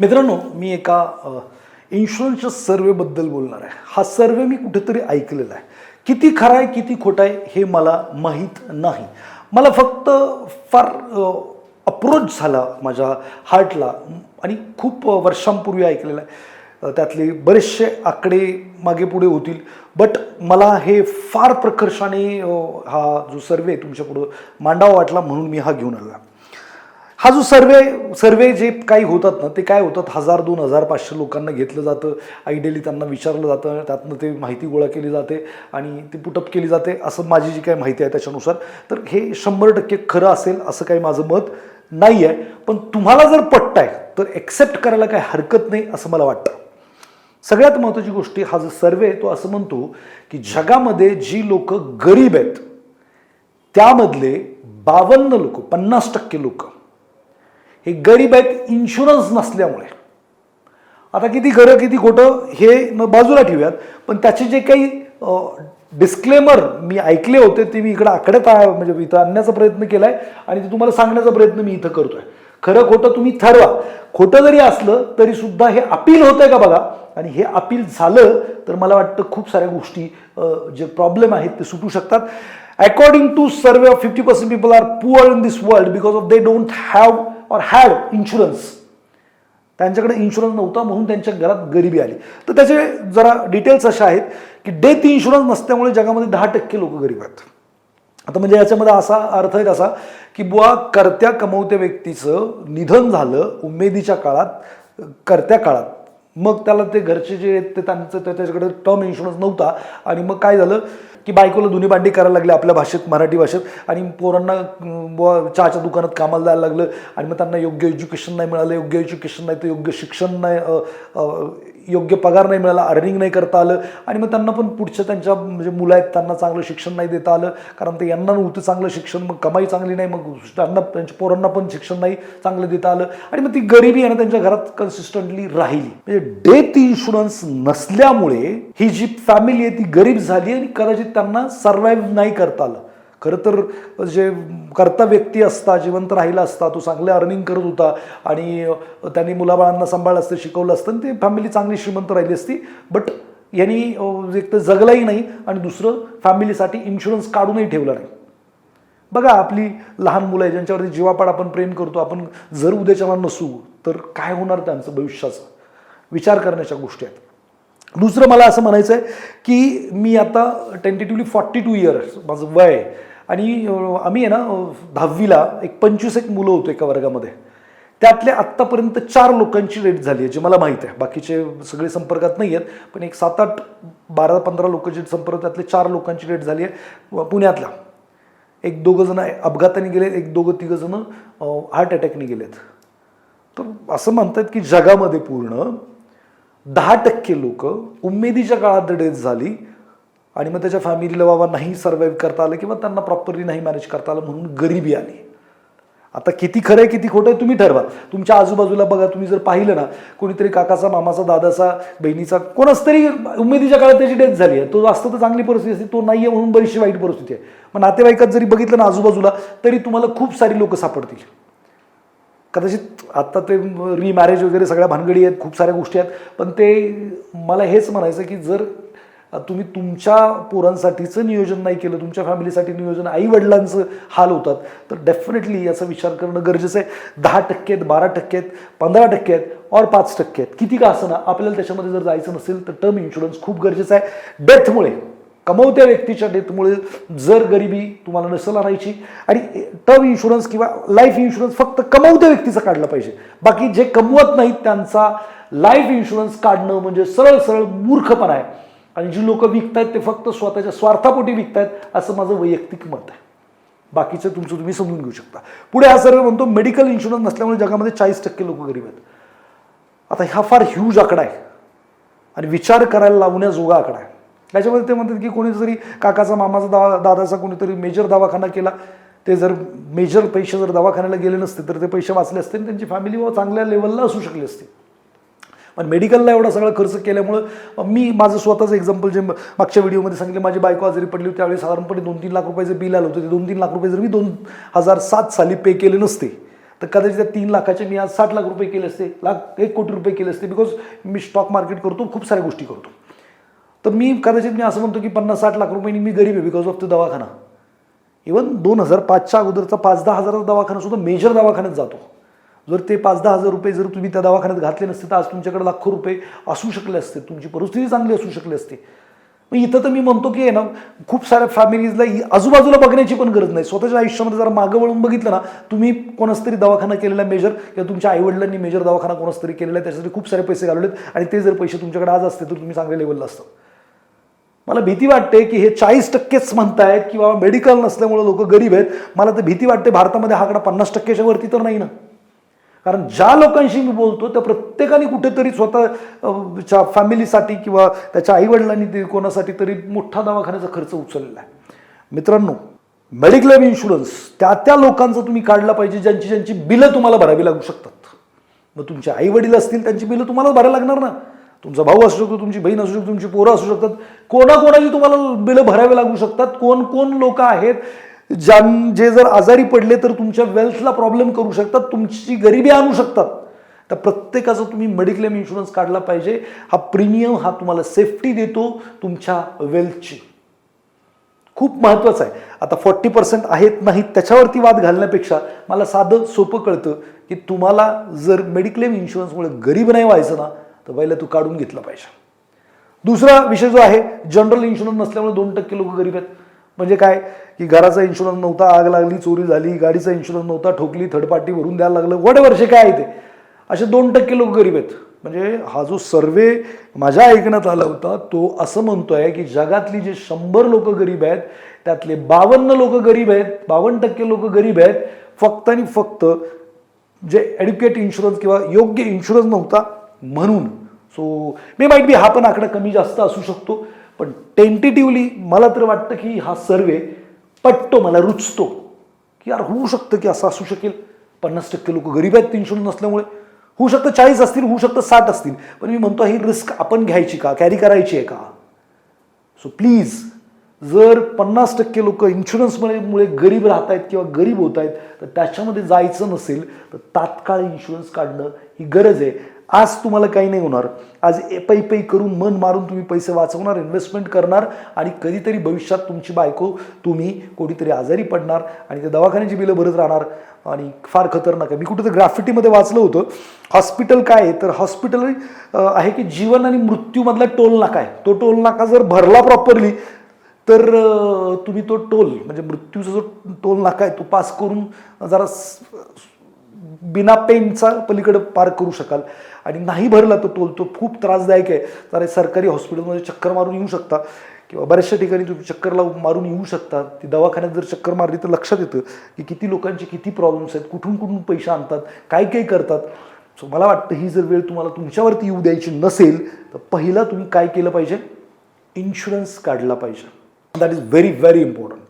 मित्रांनो मी एका इन्शुरन्सच्या सर्वेबद्दल बोलणार आहे. हा सर्वे मी कुठेतरी ऐकलेला आहे. किती खरा आहे किती खोटा आहे हे मला माहीत नाही. मला फक्त फार अप्रोच झाला माझ्या हार्टला आणि खूप वर्षांपूर्वी ऐकलेला आहे. त्यातले बरेचसे आकडे मागे पुढे होतील. बट मला हे फार प्रकर्षाने हा जो सर्वे तुमच्यापुढं मांडावा वाटला म्हणून मी हा घेऊन आला हा जो सर्वे सर्वे जे काही होतात ना ते काय होतात? हजार दोन हजार पाचशे लोकांना घेतलं जातं. आयडियली त्यांना विचारलं जातं. त्यातनं ते माहिती गोळा केली जाते आणि ती पुटअप केली जाते असं माझी जी काही माहिती आहे त्याच्यानुसार. तर हे शंभर टक्के खरं असेल असं काही माझं मत नाही आहे पण तुम्हाला जर पटताय तर ॲक्सेप्ट करायला काही हरकत नाही असं मला वाटतं. सगळ्यात महत्त्वाची गोष्ट हा जो सर्वे आहे तो असं म्हणतो की जगामध्ये जी लोक गरीब आहेत त्यामधले बावन्न लोक पन्नास टक्के लोक हे गरीब आहेत इन्शुरन्स नसल्यामुळे. आता किती खरं किती खोटं हे न बाजूला ठेवूयात. पण त्याचे जे काही डिस्क्लेमर मी ऐकले होते ते मी इकडं आकड्यात म्हणजे इथं आणण्याचा प्रयत्न केला आहे आणि ते तुम्हाला सांगण्याचा प्रयत्न मी इथं करतोय. खरं खोटं तुम्ही ठरवा. खोटं जरी असलं तरी सुद्धा हे अपील होतंय का बघा? आणि हे अपील झालं तर मला वाटतं खूप साऱ्या गोष्टी जे प्रॉब्लेम आहेत ते सुटू शकतात. According to survey of fifty percent people are poor in this world because of they don't have or had insurance त्यांच्याकडे इन्शुरन्स नव्हता म्हणून त्यांच्या घरात गरिबी आली. तर त्याचे जरा डिटेल्स अशा आहेत की डेथ इन्शुरन्स नसल्यामुळे जगामध्ये दहा टक्के लोक गरीब आहेत. आता म्हणजे याच्यामध्ये असा अर्थ आहे असा की बुवा करत्या कमवत्या व्यक्तीचं निधन झालं उमेदीच्या काळात करत्या काळात. मग त्याला ते घरचे जे आहेत ते त्यांचं त्याच्याकडे टर्म इन्शुरन्स नव्हता. आणि मग काय झालं? की बायकोला दोन्ही भांडी करायला लागली आपल्या भाषेत मराठी भाषेत. आणि पोरांना चहाच्या दुकानात कामाला जायला लागलं. आणि मग त्यांना योग्य एज्युकेशन नाही मिळालं योग्य एज्युकेशन नाही तर योग्य शिक्षण नाही योग्य पगार नाही मिळाला अर्निंग नाही करता आलं आणि मग त्यांना पण पुढच्या त्यांच्या म्हणजे मुलं आहेत त्यांना चांगलं शिक्षण नाही देता आलं. कारण ते यांना नव्हतं चांगलं शिक्षण मग कमाई चांगली नाही मग त्यांना त्यांच्या पोरांना पण शिक्षण नाही चांगलं देता आलं. आणि मग ती गरिबी आहे ना त्यांच्या घरात कन्सिस्टंटली राहिली. म्हणजे डेथ इन्शुरन्स नसल्यामुळे ही जी फॅमिली आहे ती गरीब झाली आणि कदाचित त्यांना सर्वाईव्ह नाही करता आलं. खरं तर जे करता व्यक्ती असता जिवंत राहिला असता तो चांगले अर्निंग करत होता आणि त्यांनी मुलाबाळांना सांभाळलं असतं शिकवलं असतं आणि ते फॅमिली चांगली श्रीमंत राहिली असती. बट यांनी एक तर जगलाही नाही आणि दुसरं फॅमिलीसाठी इन्शुरन्स काढूनही ठेवला नाही. बघा आपली लहान मुलं आहे ज्यांच्यावरती जीवापाड आपण प्रेम करतो आपण जर उद्याच्याला नसू तर काय होणार त्यांचं भविष्याचं? विचार करण्याच्या गोष्टी आहेत. दुसरं मला असं म्हणायचं आहे की मी आता टेंटेटिव्हली फॉर्टी टू इयर्स माझं वय आहे आणि आम्ही आहे ना दहावीला एक पंचवीस एक मुलं होतो एका वर्गामध्ये. त्यातले आत्तापर्यंत चार लोकांची डेट झाली आहे जे मला माहीत आहे. बाकीचे सगळे संपर्कात नाही आहेत पण एक सात आठ बारा पंधरा लोक जे संपर्क त्यातले चार लोकांची डेट झाली आहे व पुण्यातला. एक दोघं जण अपघाताने गेलेत एक दोघं तिघं जण हार्ट अटॅकने गेलेत. तर असं म्हणतात की जगामध्ये पूर्ण दहा टक्के लोक उमेदीच्या काळात डेथ झाली आणि मग त्याच्या फॅमिलीला बाबा नाही सर्वाईव्ह करता आलं किंवा त्यांना प्रॉपरली नाही मॅनेज करता आलं म्हणून गरिबी आली. आता किती खरं आहे किती खोटं आहे तुम्ही ठरवा. तुमच्या आजूबाजूला बघा तुम्ही जर पाहिलं ना कोणीतरी काकाचा मामाचा दादाचा बहिणीचा कोणाच तरी उमेदीच्या काळात त्याची डेथ झाली आहे. तो असतं तर चांगली परिस्थिती असते तो नाही आहे म्हणून बरीचशी वाईट परिस्थिती आहे. मग नातेवाईकात जरी बघितलं ना आजूबाजूला तरी तुम्हाला खूप सारी लोक सापडतील. कदाचित आत्ता ते रिमॅरेज वगैरे सगळ्या भानगडी आहेत खूप साऱ्या गोष्टी आहेत पण ते मला हेच म्हणायचं की जर तुम्ही तुमच्या पोरांसाठीचं नियोजन नाही केलं तुमच्या फॅमिलीसाठी नियोजन आई वडिलांचं हाल होतात. तर डेफिनेटली याचा विचार करणं गरजेचं आहे. दहा टक्के आहेत बारा टक्के आहेत पंधरा टक्के आहेत और पाच टक्के आहेत. किती का असं ना आपल्याला त्याच्यामध्ये जर जायचं नसेल तर टर्म इन्शुरन्स खूप गरजेचं आहे. डेथमुळे कमवत्या व्यक्तीच्या डेथमुळे जर गरिबी तुम्हाला नसेल आणायची आणि टर्म इन्शुरन्स किंवा लाईफ इन्शुरन्स फक्त कमवत्या व्यक्तीचा काढला पाहिजे. बाकी जे कमवत नाहीत त्यांचा लाईफ इन्शुरन्स काढणं म्हणजे सरळ सरळ मूर्खपणा आहे. आणि जी लोक विकतायत ते फक्त स्वतःच्या स्वार्थापोटी विकतायत असं माझं वैयक्तिक मत आहे. बाकीचं तुमचं तुम्ही समजून घेऊ शकता. पुढे हा सर्व म्हणतो मेडिकल इन्शुरन्स नसल्यामुळे जगामध्ये चाळीस टक्के लोक गरीब आहेत. आता हा फार ह्यूज आकडा आहे. आणि विचार करायला लावण्याजोगा आकडा आहे. त्याच्यामध्ये ते म्हणतात की कोणीतरी काकाचा मामाचा दावा दादाचा कोणीतरी मेजर दवाखाना केला ते जर मेजर पैसे जर दवाखान्याला गेले नसते तर ते पैसे वाचले असते आणि त्यांची फॅमिली व चांगल्या लेवलला असू शकली असते. पण मेडिकलला एवढा सगळा खर्च केल्यामुळं मी माझं स्वतःचं एक्झाम्पल जे मागच्या व्हिडिओमध्ये सांगितले माझी बायको आजारी पडली होती त्यावेळी साधारणपणे दोन तीन लाख रुपयाचं बिल आलं होतं. ते दोन तीन लाख रुपये जर मी दोन हजार सात साली पे केले नसते तर कदाचित त्या तीन लाखाचे मी आज साठ लाख रुपये केले असते लाख एक कोटी रुपये केले असते बिकॉज मी स्टॉक मार्केट करतो खूप साऱ्या गोष्टी करतो. तर मी कदाचित मी असं म्हणतो की पन्नास साठ लाख रुपयांनी मी गरीब आहे बिकॉज ऑफ तो दवाखाना. इवन दोन हजार पाचच्या अगोदरचा पाच दहा हजाराचा दवाखाना सुद्धा मेजर दवाखान्यात जातो. जर ते पाच दहा हजार रुपये जर तुम्ही त्या दवाखान्यात घातले नसते तर आज तुमच्याकडे लाखो रुपये असू शकले असते. तुमची परिस्थिती चांगली असू शकली असते. मग इथं तर मी म्हणतो की आहे ना खूप साऱ्या फॅमिलीजला आजूबाजूला बघण्याची पण गरज नाही. स्वतःच्या आयुष्यामध्ये जरा मागं वळून बघितलं ना तुम्ही कोणाच तरी दवाखाना केलेला मेजर किंवा तुमच्या आईवडिलांनी मेजर दवाखाना कोणाच तरी केलेला आहे त्याच्यासाठी खूप सारे पैसे घालवलेत आणि ते जर पैसे तुमच्याकडे आज असते तर तुम्ही चांगल्या लेवलला असतं. मला भीती वाटते की हे चाळीस टक्केच म्हणतायत की बाबा मेडिकल नसल्यामुळे लोक गरीब आहेत. मला तर भीती वाटते भारतामध्ये हा आकडा पन्नास टक्क्याच्या वरती तर नाही ना. कारण ज्या लोकांशी मी बोलतो त्या प्रत्येकाने कुठेतरी स्वतःच्या फॅमिलीसाठी किंवा त्याच्या आईवडिलांनी ते कोणासाठी तरी मोठा दवाखान्याचा खर्च उचललेला आहे. मित्रांनो मेडिक्लेम इन्शुरन्स त्या त्या लोकांचं तुम्ही काढला पाहिजे ज्यांची ज्यांची बिलं तुम्हाला भरावी लागू शकतात. मग तुमचे आई वडील असतील त्यांची बिलं तुम्हाला भरायला लागणार ना? तुमचा भाऊ असू शकतो तुमची बहीण असू शकतो तुमची पोरं असू शकतात. कोणाकोणाची तुम्हाला बिलं भरावी लागू शकतात? कोण कोण लोक आहेत ज्यां जे जर आजारी पडले तर तुमच्या वेल्थला प्रॉब्लेम करू शकतात तुमची गरिबी आणू शकतात. तर प्रत्येकाचा तुम्ही मेडिक्लेम इन्शुरन्स काढला पाहिजे. हा प्रीमियम हा तुम्हाला सेफ्टी देतो तुमच्या वेल्थची खूप महत्त्वाचं आहे. आता फॉर्टी पर्सेंट आहेत नाहीत त्याच्यावरती वाद घालण्यापेक्षा मला साधं सोपं कळतं की तुम्हाला जर मेडिक्लेम इन्शुरन्समुळे गरीब नाही व्हायचं ना तर पहिलं तू काढून घेतलं पाहिजे. दुसरा विषय जो आहे जनरल इन्शुरन्स नसल्यामुळे दोन टक्के लोक गरीब आहेत. म्हणजे काय? की घराचा इन्शुरन्स नव्हता आग लागली चोरी झाली गाडीचा इन्शुरन्स नव्हता ठोकली थर्ड पार्टी भरून द्यायला लागलं वड वर्षे काय आहे ते. असे दोन टक्के लोक गरीब आहेत. म्हणजे हा जो सर्वे माझ्या ऐकण्यात आला होता तो असं म्हणतोय की जगातली जे शंभर लोक गरीब आहेत त्यातले बावन्न लोक गरीब आहेत बावन्न टक्के लोक गरीब आहेत फक्त आणि फक्त जे एड्युकेट इन्शुरन्स किंवा योग्य इन्शुरन्स नव्हता म्हणून. सो मे माईट बी हा पण आकडा कमी जास्त असू शकतो. पण टेंटेटिव्हली मला तर वाटतं की हा सर्वे पटतो मला रुचतो. की यार होऊ शकतं की असं असू शकेल. पन्नास टक्के लोक गरीब आहेत इन्शुरन्स नसल्यामुळे. होऊ शकतं चाळीस असतील होऊ शकतं साठ असतील. पण मी म्हणतो ही रिस्क आपण घ्यायची का? कॅरी करायची आहे का? सो प्लीज जर पन्नास टक्के लोक इन्शुरन्समुळे मुळे गरीब राहत आहेत किंवा गरीब होत आहेत तर त्याच्यामध्ये जायचं नसेल तर तात्काळ इन्शुरन्स काढणं ही गरज आहे. आज तुम्हाला काही नाही होणार. आज ए पै पै करून मन मारून तुम्ही पैसे वाचवणार इन्व्हेस्टमेंट करणार आणि कधीतरी भविष्यात तुमची बायको तुम्ही कोणीतरी आजारी पडणार आणि ते दवाखान्याची बिलं भरत राहणार आणि फार खतरनाक आहे. मी कुठेतरी ग्राफिटीमध्ये वाचलं होतं. हॉस्पिटल काय आहे? तर हॉस्पिटल आहे की जीवन आणि मृत्यूमधला टोल नाका आहे. तो टोल नाका जर भरला प्रॉपरली तर तुम्ही तो टोल म्हणजे मृत्यूचा जो टोल नाका आहे तो पास करून जरा बिना पेनचा पलीकडे पार करू शकाल. आणि नाही भरला तो टोल तो खूप त्रासदायक आहे. तर सरकारी हॉस्पिटलमध्ये चक्कर मारून येऊ शकता. किंवा बऱ्याचशा ठिकाणी तुम्ही चक्कर लावून मारून येऊ शकता. ती दवाखान्यात जर चक्कर मारली तर लक्षात येतं की किती लोकांचे किती प्रॉब्लेम्स आहेत कुठून कुठून पैसे आणतात काय काय करतात. सो मला वाटतं ही जर वेळ तुम्हाला तुमच्यावरती येऊ द्यायची नसेल तर पहिला तुम्ही काय केलं पाहिजे? इन्शुरन्स काढला पाहिजे. That is very very important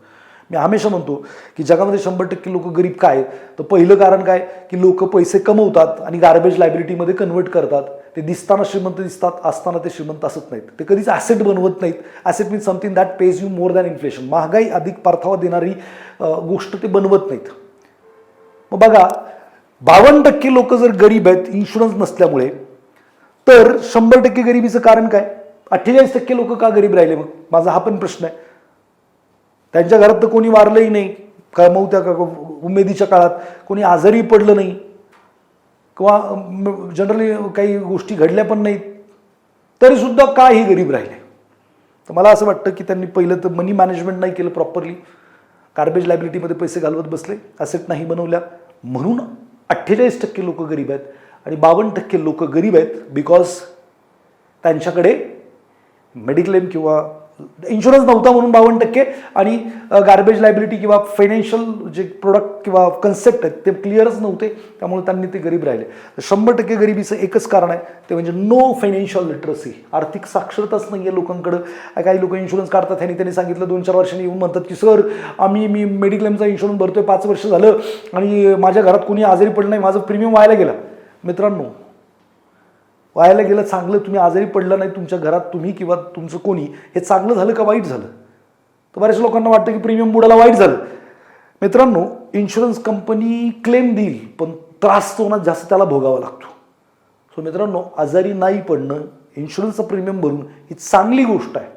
मी हमेशा म्हणतो की जगामध्ये शंभर टक्के लोक गरीब काय? तर पहिलं कारण काय? की लोक पैसे कमवतात आणि गार्बेज लायबिलिटीमध्ये कन्वर्ट करतात. ते दिसताना श्रीमंत दिसतात असताना ते श्रीमंत असत नाहीत. ते कधीच ॲसेट बनवत नाहीत. Asset mean something that pays you more than inflation महागाई अधिक परतावा देणारी गोष्ट ते बनवत नाहीत. मग बघा बावन्न टक्के लोक जर गरीब आहेत इन्शुरन्स नसल्यामुळे तर शंभर टक्के गरिबीचं कारण काय? अठ्ठेचाळीस टक्के लोक का गरीब राहिले मग? माझा हा पण प्रश्न आहे. त्यांच्या घरात तर कोणी वारलंही नाही. कमवत्या का उमेदीच्या काळात. कोणी आजारी पडलं नाही. किंवा जनरली काही गोष्टी घडल्या पण नाहीत. तरीसुद्धा काही का गरीब राहिले. तर मला असं वाटतं की त्यांनी पहिलं तर मनी मॅनेजमेंट नाही केलं प्रॉपरली गार्बेज लायबिलिटीमध्ये पैसे घालवत बसले. असेट नाही बनवल्या. म्हणून अठ्ठेचाळीस टक्के लोक गरीब आहेत. आणि बावन्न टक्के लोक गरीब आहेत बिकॉज त्यांच्याकडे मेडिक्लेम किंवा इन्शुरन्स नव्हता म्हणून बावन्न टक्के आणि गार्बेज लायबिलिटी किंवा फायनान्शियल जे प्रोडक्ट किंवा कन्सेप्ट आहेत ते क्लिअरच नव्हते. त्यामुळे त्यांनी ते गरीब राहिले. तर शंभर टक्के गरिबीचं एकच कारण आहे. ते म्हणजे नो फायनान्शियल लिटरसी आर्थिक साक्षरताच नाही आहे लोकांकडं. काही लोक इन्शुरन्स काढतात ह्यांनी त्यांनी सांगितलं दोन चार वर्षांनी येऊन म्हणतात की सर आम्ही मी मेडिक्लेमचा इन्शुरन्स भरतोय पाच वर्ष झालं आणि माझ्या घरात कोणी आजारी पडलं नाही माझं प्रीमियम व्हायला गेला. मित्रांनो व्हायला गेलं चांगलं तुम्ही आजारी पडलं नाही तुमच्या घरात तुम्ही किंवा तुमचं कोणी हे चांगलं झालं का वाईट झालं? तर बऱ्याच लोकांना वाटतं की प्रीमियम बुडाला वाईट झालं. मित्रांनो इन्शुरन्स कंपनी क्लेम देईल पण त्रास तो ना जास्त त्याला भोगावा लागतो. सो मित्रांनो आजारी नाही पडणं इन्शुरन्सचं प्रीमियम भरून ही चांगली गोष्ट आहे.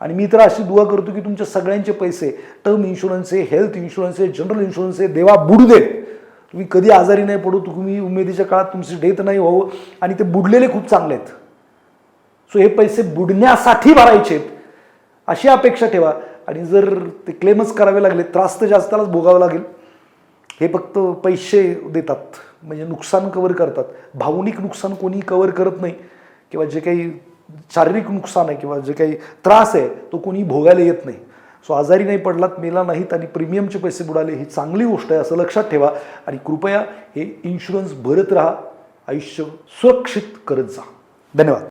आणि मी तर अशी दुवा करतो की तुमच्या सगळ्यांचे पैसे टर्म इन्शुरन्स आहे हेल्थ इन्शुरन्स आहे जनरल इन्शुरन्स आहे देवा बुडू दे तुम्ही कधी आजारी नाही पडू तुम्ही उमेदीच्या काळात तुमची डेथ नाही व्हावं. आणि ते बुडलेले खूप चांगले आहेत. सो हे पैसे बुडण्यासाठी भरायचे अशी अपेक्षा ठेवा. आणि जर ते क्लेमच करावे लागले त्रास तर जास्तालाच भोगावं लागेल. हे फक्त पैसे देतात. म्हणजे नुकसान कवर करतात. भावनिक नुकसान कोणी कवर करत नाही. किंवा जे काही शारीरिक नुकसान आहे किंवा जे काही त्रास आहे तो कोणी भोगायला येत नाही. सो आजारी नाही पडलात मेला नाहीत आणि प्रीमियमचे पैसे बुडाले ही चांगली गोष्ट आहे असं लक्षात ठेवा आणि कृपया हे इन्शुरन्स भरत राहा आयुष्य सुरक्षित करत जा. धन्यवाद.